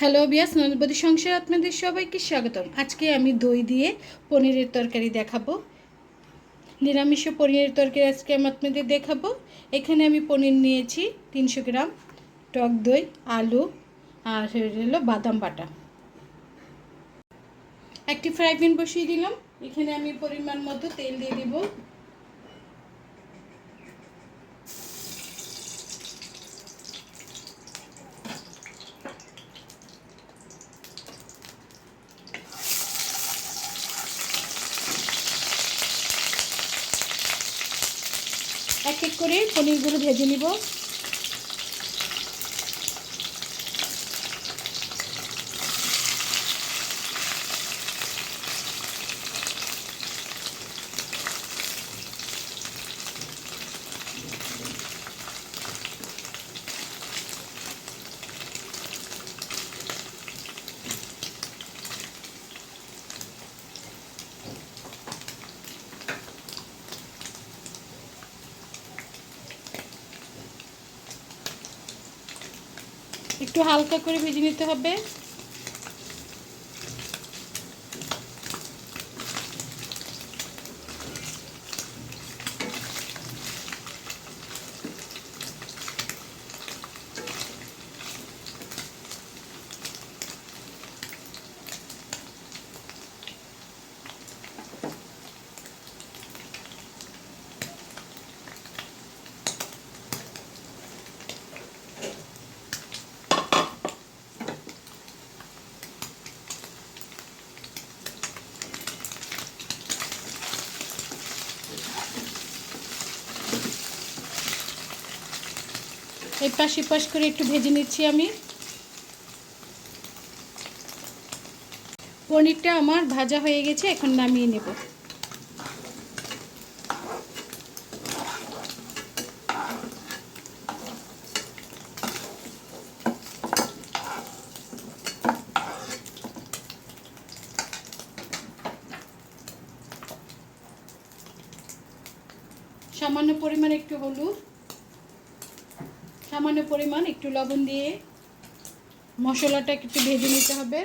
Hello বিয়াস ননবদী সংসার আপনাদের সবাইকে স্বাগতম। আজকে আমি দই দিয়ে পনিরের তরকারি দেখাবো। নিরামিষ পনিরের তরকারি আজকে আমি আপনাদের দেখাবো। এখানে আমি পনির নিয়েছি তিনশো গ্রাম টক দই, আলু আর হলো বাদাম বাটা। একটি ফ্রাই প্যান বসিয়ে দিলাম। এখানে আমি পরিমাণ মতো তেল দিয়ে দিব। এক এক করে পনিরগুলো ভেজে নিব। একটু হালকা করে ভেজে নিতে হবে। এই পাশ পাশ করে একটু ভেজে নিচ্ছি আমি। পনিরটা আমার ভাজা হয়ে গেছে, এখন নামিয়ে নেব। সামান্য পরিমাণ একটু হলুদ। সামান্য পরিমাণ একটু লবণ দিয়ে মশলাটা একটু ভেজে নিতে হবে।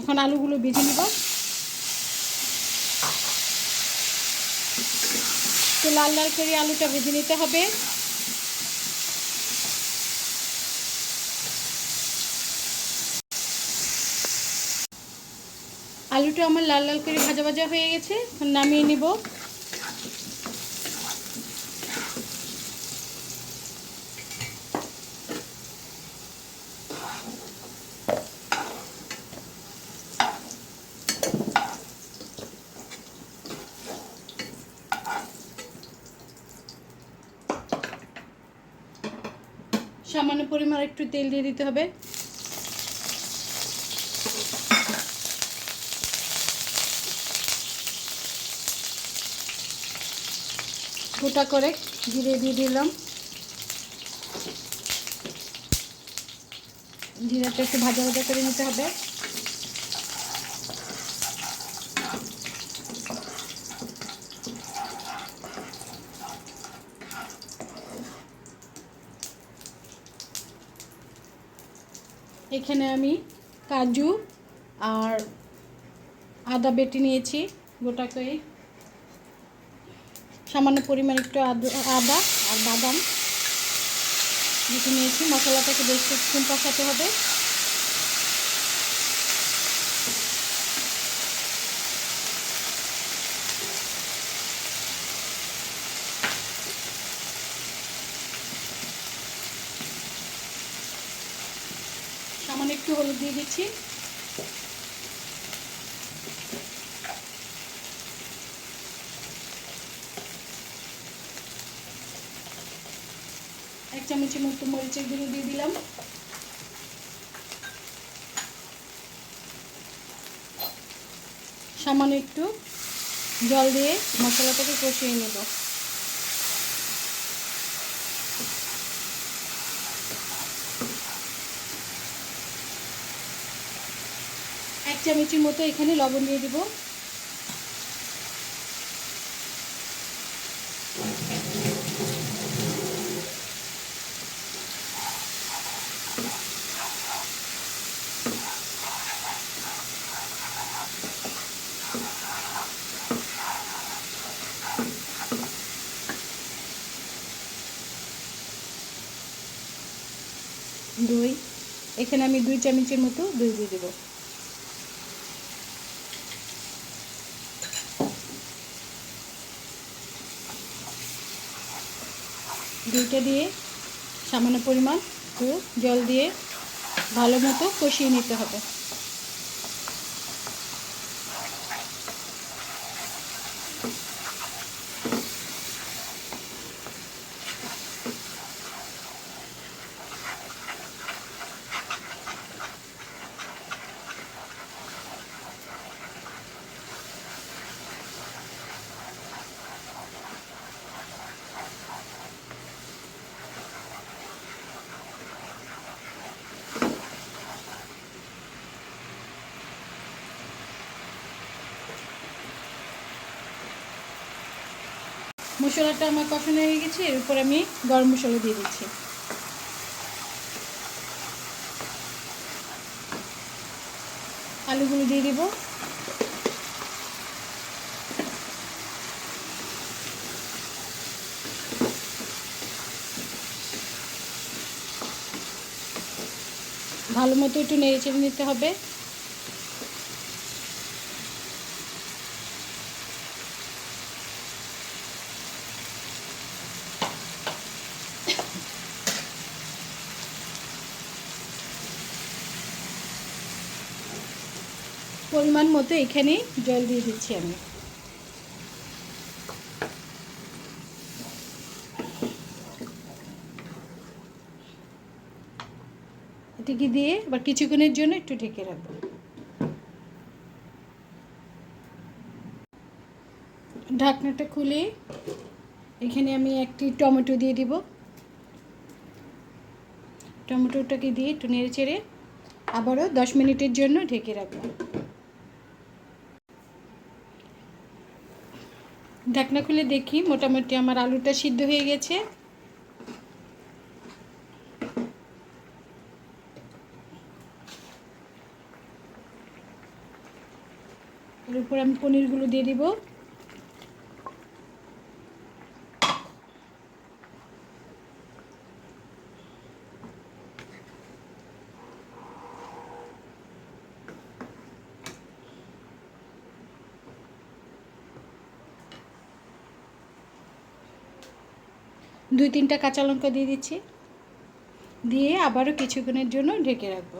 এখন আলুগুলো ভেজে নিব। লাল লাল করে আলুটা ভেজে নিতে হবে। আলুটা আমার লাল লাল করে ভাজা ভাজা হয়ে গেছে নামিয়ে নিব। সামান্য পরিমাণ একটু তেল দিয়ে দিতে হবে। গোটা করে জিরে দিয়ে দিলাম। জিরাটা একটু ভাজা ভাজা করে নিতে হবে। এখানে আমি কাজু আর আদা বেটে নিয়েছি, গোটা করে। সামান্য পরিমাণ একটু আদা আর বাদাম বেটে নিয়েছি। মশলাটাকে বেশ কিছুক্ষণ কষাতে হবে। সামান্য একটু হলুদ দিয়ে দিচ্ছি। চামচের মতো মরিচের গুঁড়ো দিয়ে দিলাম। সামান্য একটু জল দিয়ে মশলাটাকে কষিয়ে নেব। এক চামচের মতো এখানে লবণ দিয়ে দিব। দই। এখানে আমি দুই চামচের মতো দই দিয়ে দেবো। দুইটা দিয়ে সামান্য পরিমাণ জল দিয়ে ভালো মতো কষিয়ে নিতে হবে। মশলাটা আমার কষানো হয়ে গেছে, এর উপর আমি গরম মশলা দিয়ে দিচ্ছি। আলুগুলো দিয়ে দিব। ভালো মতো একটু নেড়ে চেড়ে নিতে হবে। পরিমাণ মতো এখানে জল দিয়ে দিচ্ছি আমি। এটিকে দিয়ে আবার কিছুক্ষণের জন্য একটু ঢেকে রাখব। ঢাকনাটা খুলে এখানে আমি একটি টমেটো দিয়ে দিব। টমেটোটাকে দিয়ে একটু নেড়ে চেড়ে আবারও দশ মিনিটের জন্য ঢেকে রাখব। ঢাকনা খুলে দেখি, মোটামুটি আমার আলুটা সিদ্ধ হয়ে গেছে। এর উপর আমি পনিরগুলো দিয়ে দিব। দুই তিনটা কাঁচা লঙ্কা দিয়ে দিচ্ছি। দিয়ে আবারও কিছুক্ষণের জন্য ঢেকে রাখব।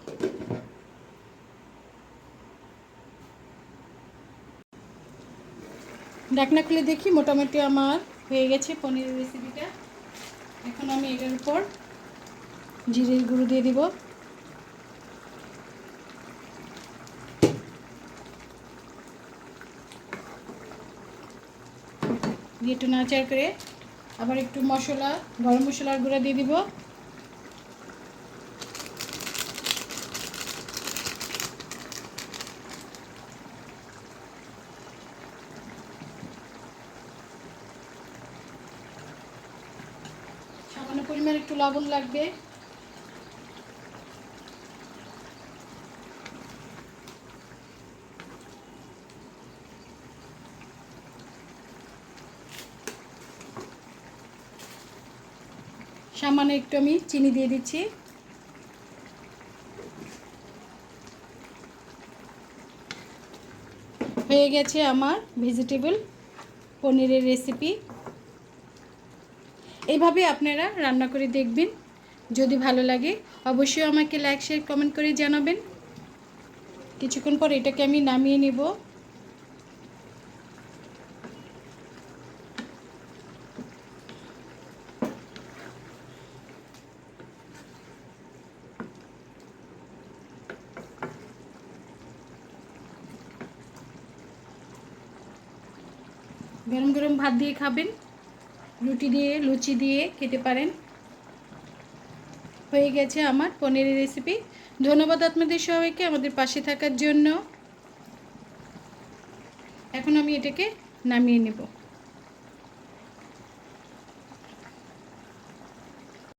ঢাকনা খুলে দেখি, মোটামুটি আমার হয়ে গেছে পনিরের রেসিপিটা এখন আমি এটার উপর জিরের গুঁড়ো দিয়ে দিব। দিয়ে একটু নাচার করে আবার একটু মশলা গরম মশলার গুঁড়া দিয়ে দিব। সামান্য পরিমাণ একটু লবণ লাগবে। সামান্য একটু আমি চিনি দিয়ে দিচ্ছি। হয়ে গেছে আমার ভেজিটেবল পনিরের রেসিপি এইভাবে আপনারা রান্না করে দেখবেন। যদি ভালো লাগে, অবশ্যই আমাকে লাইক শেয়ার কমেন্ট করে জানাবেন। কিছুক্ষণ পর এটাকে আমি নামিয়ে নেব। গরম গরম ভাত দিয়ে খাবেন। রুটি দিয়ে, লুচি দিয়ে খেতে পারেন। হয়ে গেছে আমার পনিরের রেসিপি ধন্যবাদ আপনাদের সবাইকে আমাদের পাশে থাকার জন্য। এখন আমি এটাকে নামিয়ে নেব।